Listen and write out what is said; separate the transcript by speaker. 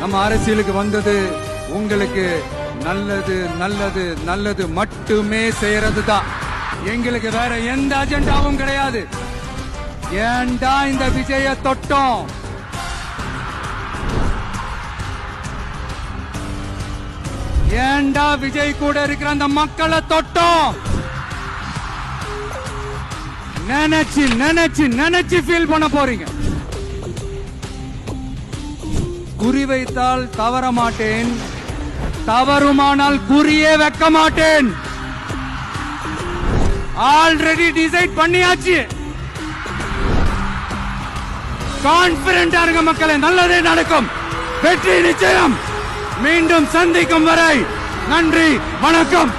Speaker 1: நம்ம அரசியலுக்கு வந்தது உங்களுக்கு நல்லது நல்லது நல்லது மட்டுமே செய்யறது தான் எங்களுக்கு வேற எந்த அஜெண்டாவும் கிடையாது. ஏன்டா இந்த விஜய தொட்டோம்? ஏன்டா விஜய் கூட இருக்கிற அந்த மக்களை தொட்டோம்? நினைச்சு நினைச்சு நினைச்சு ஃபீல் பண்ண போறீங்க. குறி வைத்தால் தவற மாட்டேன். தவறுமானால் குறியே வைக்க மாட்டேன். ஆல்ரெடி டிசைட் பண்ணியாச்சு. கான்பிடண்டா இருங்க மக்களே நல்லதே நடக்கும். வெற்றி நிச்சயம். மீண்டும் சந்திக்கும் வரை நன்றி வணக்கம்.